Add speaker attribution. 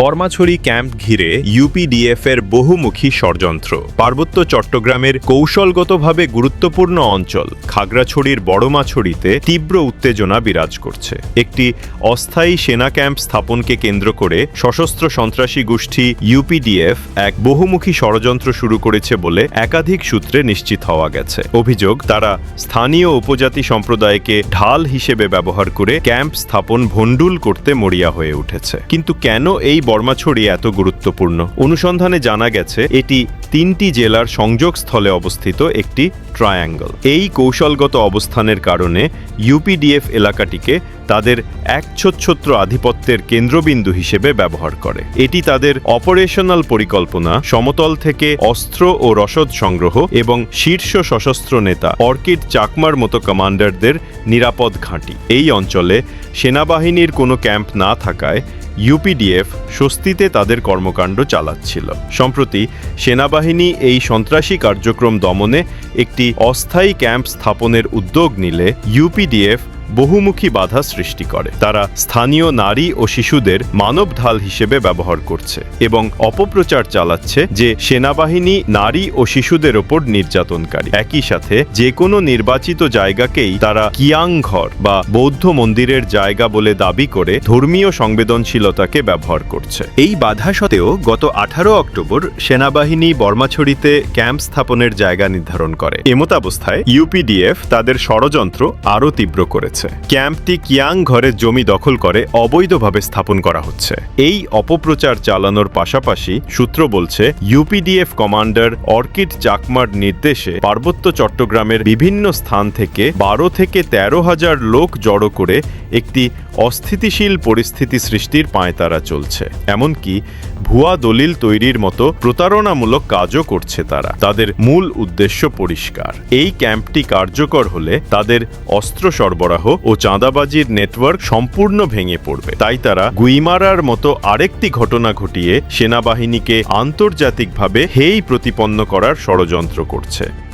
Speaker 1: Barmachhari camp ঘিরে UPDF এর বহুমুখী ষড়যন্ত্র। পার্বত্য চট্টগ্রামের কৌশলগতভাবে গুরুত্বপূর্ণ অঞ্চল খাগড়াছড়ির বড়মাছড়িতে তীব্র উত্তেজনা বিরাজ করছে। একটি অস্থায়ী সেনা ক্যাম্প স্থাপনকে কেন্দ্র করে সশস্ত্র সন্ত্রাসী গোষ্ঠী ইউপিডিএফ এক বহুমুখী ষড়যন্ত্র শুরু করেছে বলে একাধিক সূত্রে নিশ্চিত হওয়া গেছে। অভিযোগ, তারা স্থানীয় উপজাতি সম্প্রদায়কে ঢাল হিসেবে ব্যবহার করে ক্যাম্প স্থাপন ভণ্ডুল করতে মরিয়া হয়ে উঠেছে। কিন্তু কেন এই বর্মাছড়ি এত গুরুত্বপূর্ণ। অনুসন্ধানে জানা গেছে, এটি তিনটি জেলার সংযোগস্থলে অবস্থিত একটি ট্রায়াঙ্গল। এই কৌশলগত অবস্থানের কারণে ইউপিডিএফ এলাকাটিকে তাদের এক একচ্ছত্র আধিপত্যের কেন্দ্রবিন্দু হিসেবে ব্যবহার করে। এটি তাদের অপারেশনাল পরিকল্পনা, সমতল থেকে অস্ত্র ও রসদ সংগ্রহ এবং শীর্ষ সশস্ত্র নেতা অর্কিড চাকমার মতো কমান্ডারদের নিরাপদ ঘাঁটি। এই অঞ্চলে সেনাবাহিনীর কোনো ক্যাম্প না থাকায় ইউপিডিএফ স্বস্তিতে তাদের কর্মকাণ্ড চালাচ্ছিল। সম্প্রতি সেনাবাহিনী এই সন্ত্রাসী কার্যক্রম দমনে একটি অস্থায়ী ক্যাম্প স্থাপনের উদ্যোগ নিলে ইউপিডিএফ বহুমুখী বাধা সৃষ্টি করে। তারা স্থানীয় নারী ও শিশুদের মানব ঢাল হিসেবে ব্যবহার করছে এবং অপপ্রচার চালাচ্ছে যে সেনাবাহিনী নারী ও শিশুদের ওপর নির্যাতনকারী। একই সাথে যে কোনো নির্বাচিত জায়গাকেই তারা কিয়াংঘর বা বৌদ্ধ মন্দিরের জায়গা বলে দাবি করে ধর্মীয় সংবেদনশীলতাকে ব্যবহার করছে। এই বাধা সত্ত্বেও গত আঠারো অক্টোবর সেনাবাহিনী বর্মাছড়িতে ক্যাম্প স্থাপনের জায়গা নির্ধারণ করে। এমতাবস্থায় ইউপিডিএফ তাদের ষড়যন্ত্র আরও তীব্র করেছে। ক্যাম্পটি কিয়াং ঘরের জমি দখল করে অবৈধভাবে স্থাপন করা হচ্ছে। এই অপপ্রচার চালানোর পাশাপাশি সূত্র বলছে ইউপিডিএফ কমান্ডার অর্কিড চাকমার নির্দেশে পার্বত্য চট্টগ্রামের বিভিন্ন স্থান থেকে বারো থেকে তেরো হাজার লোক জড়ো করে একটি অস্থিতিশীল পরিস্থিতি সৃষ্টির পায়তারা চলছে। এমনকি ভুয়া দলিল তৈরির মতো প্রতারণামূলক কাজও করছে তারা। তাদের মূল উদ্দেশ্য পরিষ্কার। এই ক্যাম্পটি কার্যকর হলে তাদের অস্ত্র সরবরাহ ও চাঁদাবাজির নেটওয়ার্ক সম্পূর্ণ ভেঙে পড়বে। তাই তারা গুইমারার মতো আরেকটি ঘটনা ঘটিয়ে সেনাবাহিনীকে আন্তর্জাতিকভাবে হেই প্রতিপন্ন করার ষড়যন্ত্র করছে।